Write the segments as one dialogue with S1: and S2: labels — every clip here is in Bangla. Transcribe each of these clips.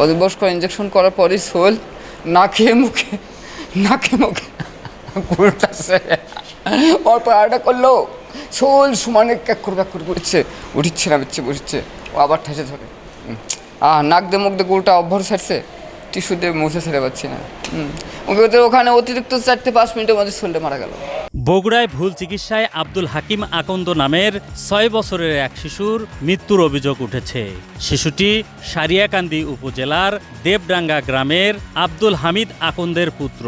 S1: অদিবস করে ইঞ্জেকশন করার পরই শোল, নাকে, মুখে নাকে, মুখে ঘুরতেছে। ওর পর আরেকটা করল। শোল সমানে ক্যাক করে ব্যাক করে করছে। উঠিচ্ছে না বিচ্ছে বসছে। ও আবার ঠেসে ধরে। আহ নাক দিয়ে মুখ দিয়ে গুলটা অভ্যর ছাড়ছে। টিস্যু দিয়ে মুছে ছেড়ে পাচ্ছি না। ওকে ওখানে অতিরিক্ত চারটে পাঁচ মিনিটের মধ্যে শোলটা মারা গেল।
S2: বগুড়ায় ভুল চিকিৎসায় আব্দুল হাকিম আকন্দ নামের ছয় বছরের এক শিশুর মৃত্যুর অভিযোগ উঠেছে। শিশুটি সারিয়াকান্দি উপজেলার দেবডাঙ্গা গ্রামের আব্দুল হামিদ আকন্দের পুত্র।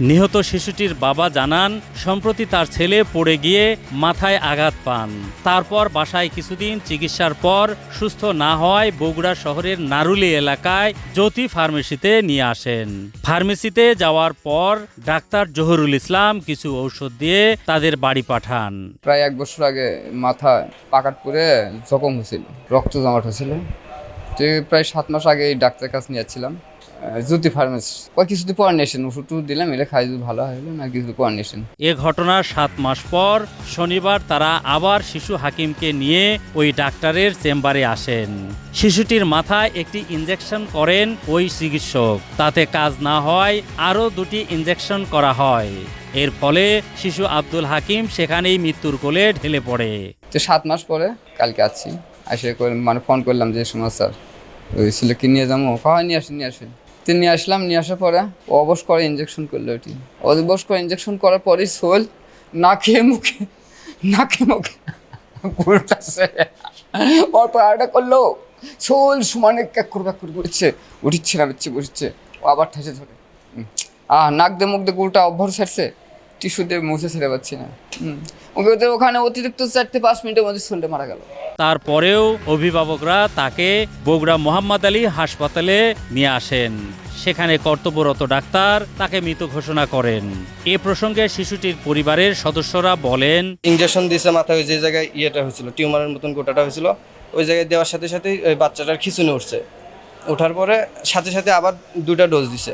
S2: নিহত শিশুটির বাবা জানান, সম্প্রতি তার ছেলে পড়ে গিয়ে মাথায় আঘাত পান। তারপর বাসায় কিছুদিন চিকিৎসার পর সুস্থ না হওয়ায় বগুড়া শহরের নারুলি এলাকায় জ্যোতি ফার্মেসিতে নিয়ে আসেন। ফার্মেসিতে যাওয়ার পর ডাক্তার জহুরুল ইসলাম কিছু ঔষধ দিয়ে তাদের বাড়ি পাঠান।
S1: প্রায় এক বছর আগে মাথায় পাকাট করে জখম হয়েছিল, রক্ত জমাট হয়েছিল। প্রায় সাত মাস আগে ডাক্তারের কাছে নিয়েছিলাম জ্যোতি ফার্মেসি। কয় নিয়ে আসেন ওষুধ দিলাম এলে খাই যদি ভালো হইল না কিছু আসেন
S2: এ ঘটনার সাত মাস পর শনিবার তারা আবার শিশু হাকিমকে নিয়ে ওই ডাক্তারের চেম্বারে আসেন। শিশুটির মাথায় একটি ইঞ্জেকশন করেন ওই চিকিৎসক। তাতে কাজ না হয় আরও দুটি ইঞ্জেকশন করা হয়। এর ফলে শিশু আব্দুল হাকিম সেখানেই মৃত্যুর কোলে ঢেলে পড়ে।
S1: তো সাত মাস পরে কালকে আসছি। করে- মানে ফোন করলাম যে সময় স্যার ওই ছেলেকে নিয়ে যাব। হয় নিয়ে আসেন নিয়ে আসেন। তো নিয়ে আসলাম, নিয়ে আসার পরে ও অবশ করে ইঞ্জেকশন করল ওটি। অবশ করে ইঞ্জেকশন করার পরই সোল নাকে, মুখে নাকে, মুখে ঘুরতেছে। ওর আরেকটা করল। শোল সমানে ক্যাক করে ব্যাক করে করছে উঠিচ্ছে না বিচ্ছে বসছে। ও আবার ঠেসে ধরে। আহ, নাক দে মুখ দে গুলটা অভ্যর ছাড়ছে টিস্যু দিয়ে মুছে ছেড়ে পাচ্ছি না। হুম। ওকে ওদের ওখানে অতিরিক্ত চারটে পাঁচ মিনিটের মধ্যে শোলটা মারা গেল।
S2: তারপরেও অভিভাবকরা তাকে বগুড়া মোহাম্মদ আলী হাসপাতালে নিয়ে আসেন। সেখানে কর্তব্যরত ডাক্তার তাকে মৃত ঘোষণা করেন। এ প্রসঙ্গে শিশুটির পরিবারের সদস্যরা বলেন
S3: ইঞ্জেকশন দিয়েছে মাথায় ওই যে জায়গায় ইয়েটা হয়েছিল টিউমারের মতন গোটাটা হয়েছিল। ওই জায়গায় দেওয়ার সাথে সাথেই ওই বাচ্চাটার খিচুনি উঠছে। ওঠার পরে সাথে সাথে আবার দুটা ডোজ দিছে।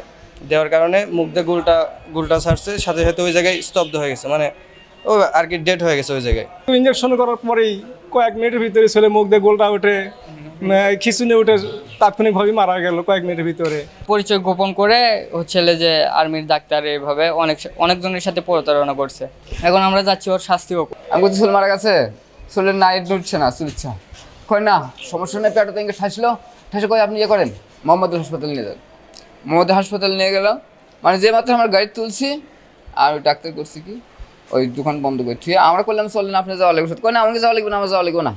S3: দেওয়ার কারণে মুখ দিয়ে গুলটা গুলটা ছাড়ছে সাথে সাথে ওই জায়গায় স্তব্ধ হয়ে গেছে মানে ও আর কি ডেড হয়ে গেছে ওই জায়গায়।
S4: ইঞ্জেকশন করার পরেই কয়েক মিনিটের ভিতরে ছেলে মুখ দিয়ে গোলটা উঠে খিচুনি উঠে তাৎক্ষণিকভাবে মারা গেল কয়েক মিনিটের ভিতরে।
S5: পরিচয় গোপন করে হচ্ছে যে আর্মির ডাক্তার এইভাবে অনেক অনেকজনের সাথে প্রতারণা করছে। এখন আমরা যাচ্ছি ওর শাস্তি হোক।
S1: আমি বলছি চুল মারা গেছে? চুলের নাইট উঠছে না চুল ইচ্ছা কয় না সমস্যা নেই পেটে তো ঠাসলো ঠাসে কয় আপনি ইয়ে করেন? মোহাম্মদুল হাসপাতাল নিয়ে যান। মোহাম্মদ হাসপাতাল নিয়ে গেলাম। মানে যে মাত্র আমার গাড়ি তুলছি আর ওই ডাক্তার করছি কি ওই দোকান বন্ধ করে ঠিক আমরা করলাম চললেন আপনি যাওয়া লাগবে। কয় না আমাকে যাওয়া লাগবে না আমার যাওয়া লাগবে না।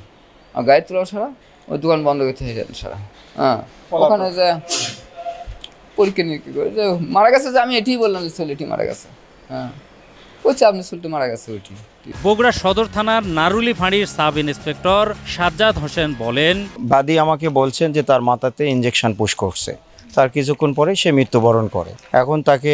S1: আর গাড়ি তোলা সারা ওই দোকান বন্ধ করতে হয়ে যান সারা। হ্যাঁ ওখানে যে পরীক্ষা নিরীক্ষা করে যে মারা গেছে যে আমি এটিই বললাম যে ছেলেটি মারা গেছে। হ্যাঁ বলছে আপনি ছেলেটি মারা গেছে ওইটি।
S2: বগুড়া সদর থানার নারুলি ফাঁড়ির সাব ইন্সপেক্টর সাজ্জাদ হোসেন বলেন
S6: বাদী আমাকে বলছেন যে তার মাথাতে ইঞ্জেকশন পুশ করছে। তার কিছুক্ষণ পরে সে মৃত্যুবরণ করে। এখন তাকে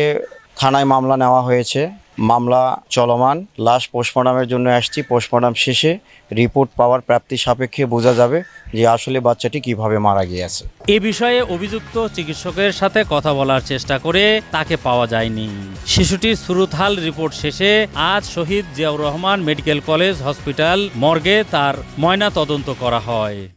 S6: থানায় মামলা নেওয়া হয়েছে। মামলা চলমান। লাশ পোস্টমর্টমের জন্য আসছি। পোস্টমর্টম শেষে রিপোর্ট পাওয়ার প্রাপ্তি সাপেক্ষে বোঝা যাবে যে আসলে বাচ্চাটি কীভাবে মারা গিয়েছে।
S2: এ বিষয়ে অভিযুক্ত চিকিৎসকের সাথে কথা বলার চেষ্টা করে তাকে পাওয়া যায়নি। শিশুটির সুরুথাল রিপোর্ট শেষে আজ Shaheed Ziaur Rahman medical college hospital মর্গে তার ময়না তদন্ত করা হয়।